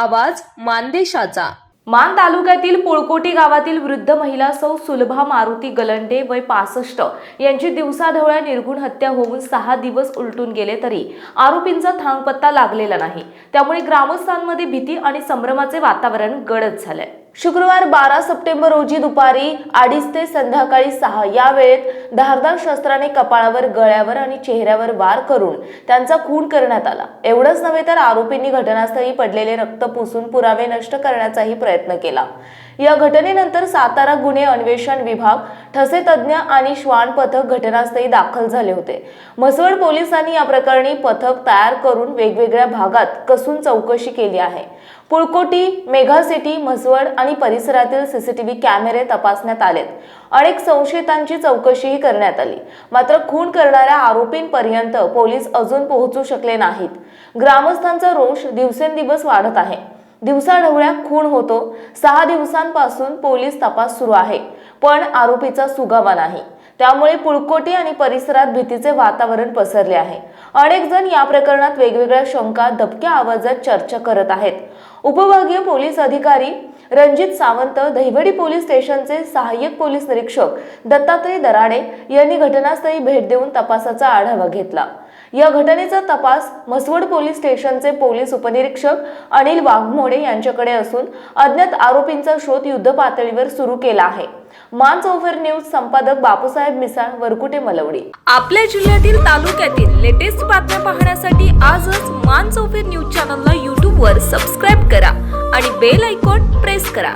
आवाज मानदेशाचा. मान तालुक्यातील पुळकोटी गावातील वृद्ध महिला सौ सुलभा मारुती गलंडे वय पासष्ट. यांची दिवसाढवळ्या निर्गुण हत्या होऊन सहा दिवस उलटून गेले तरी आरोपींचा थांगपत्ता लागलेला नाही. त्यामुळे ग्रामस्थांमध्ये भीती आणि संभ्रमाचे वातावरण गडद झालंय. शुक्रवार बारा सप्टेंबर रोजी दुपारी अडीच ते संध्याकाळी सहा या वेळेत धारदार शस्त्राने कपाळावर गळ्यावर आणि चेहऱ्यावर वार करून त्यांचा खून करण्यात आला. एवढंच नव्हे तर आरोपींनी घटनास्थळी पडलेले रक्त पुसून पुरावे नष्ट करण्याचाही प्रयत्न केला. या घटनेनंतर सातारा गुन्हे अन्वेषण विभाग ठसे तज्ज्ञ आणि श्वान पथक घटनास्थळी दाखल झाले होते. म्हसवड पोलिसांनी या प्रकरणी पथक तयार करून वेगवेगळ्या भागात कसून चौकशी केली आहे. पुळकोटी मेघा सिटी म्हसवड आणि परिसरातील सीसीटीव्ही कॅमेरे तपासण्यात आलेत. अनेक संशयितांची चौकशीही करण्यात आली. मात्र खून करणाऱ्या आरोपींपर्यंत पोलीस अजून पोहोचू शकले नाहीत. ग्रामस्थांचा रोष दिवसेंदिवस वाढत आहे. दिवसाढवळ्या खून होतो. सहा दिवसांपासून पोलीस तपास सुरू आहे. पण आरोपीचा सुगावा नाही. त्यामुळे पुळकोटी आणि परिसरात भीतीचे वातावरण पसरले आहे. अनेक जण या प्रकरणात वेगवेगळ्या शंका दबक्या आवाजात चर्चा करत आहेत. उपविभागीय पोलीस अधिकारी रणजित सावंत दहिवडी पोलीस स्टेशनचे सहाय्यक पोलीस निरीक्षक दत्तात्रय दराडे यांनी घटनास्थळी भेट देऊन तपासाचा आढावा घेतला. या घटनेचा तपास म्हसवड पोलीस स्टेशनचे पोलीस उपनिरीक्षक अनिल वाघमोडे यांच्याकडे असून अज्ञात आरोपींचा शोध युद्ध पातळीवर सुरू केला आहे. मानस ओव्हर न्यूज संपादक बापूसाहेब मिसाळ वरकुटे मलवडी. आपल्या जिल्ह्यातील तालुक्यातील लेटेस्ट बातम्या पाहण्यासाठी आजच मान ओव्हर न्यूज चॅनलला यूट्यूबवर सबस्क्राईब करा आणि बेल आयकॉन प्रेस करा.